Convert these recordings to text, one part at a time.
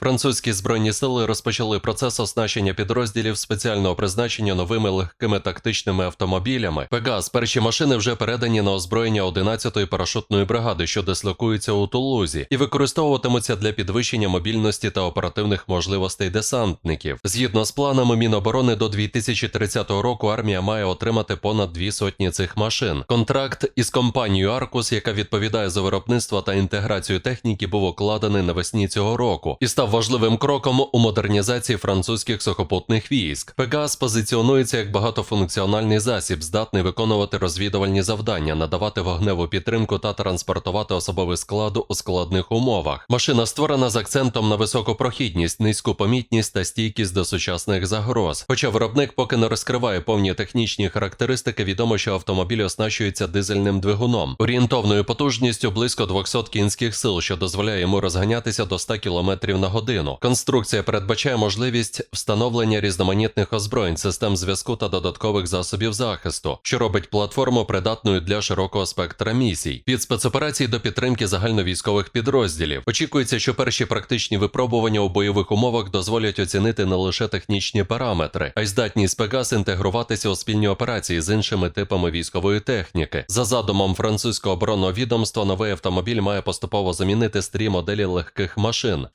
Французькі збройні сили розпочали процес оснащення підрозділів спеціального призначення новими легкими тактичними автомобілями. Пегас перші машини вже передані на озброєння 11-ї парашутної бригади, що дислокується у Тулузі, і використовуватимуться для підвищення мобільності та оперативних можливостей десантників. Згідно з планами Міноборони до 2030 року армія має отримати понад дві сотні цих машин. Контракт із компанією Аркус, яка відповідає за виробництво та інтеграцію техніки, був укладений навесні цього року і став важливим кроком у модернізації французьких сухопутних військ. Пегас позиціонується як багатофункціональний засіб, здатний виконувати розвідувальні завдання, надавати вогневу підтримку та транспортувати особовий склад у складних умовах. Машина створена з акцентом на високу прохідність, низьку помітність та стійкість до сучасних загроз. Хоча виробник поки не розкриває повні технічні характеристики, відомо, що автомобіль оснащується дизельним двигуном, орієнтовною потужністю близько 200 кінських сил, що дозволяє йому розганятися до 100 км на годину. Конструкція передбачає можливість встановлення різноманітних озброєнь, систем зв'язку та додаткових засобів захисту, що робить платформу придатною для широкого спектра місій. Від спецоперацій до підтримки загальновійськових підрозділів. Очікується, що перші практичні випробування у бойових умовах дозволять оцінити не лише технічні параметри, а й здатність Пегас інтегруватися у спільні операції з іншими типами військової техніки. За задумом французького оборонного відомства, новий автомобіль має поступово замінити старі моделі легких машин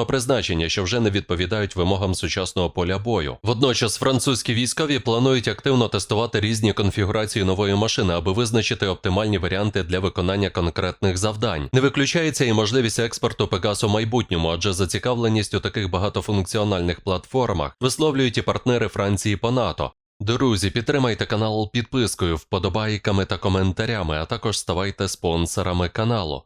спеціального призначення, що вже не відповідають вимогам сучасного поля бою. Водночас французькі військові планують активно тестувати різні конфігурації нової машини, аби визначити оптимальні варіанти для виконання конкретних завдань. Не виключається і можливість експорту Пегас у майбутньому, адже зацікавленість у таких багатофункціональних платформах висловлюють і партнери Франції по НАТО. Друзі, підтримайте канал підпискою, вподобайками та коментарями, а також ставайте спонсорами каналу.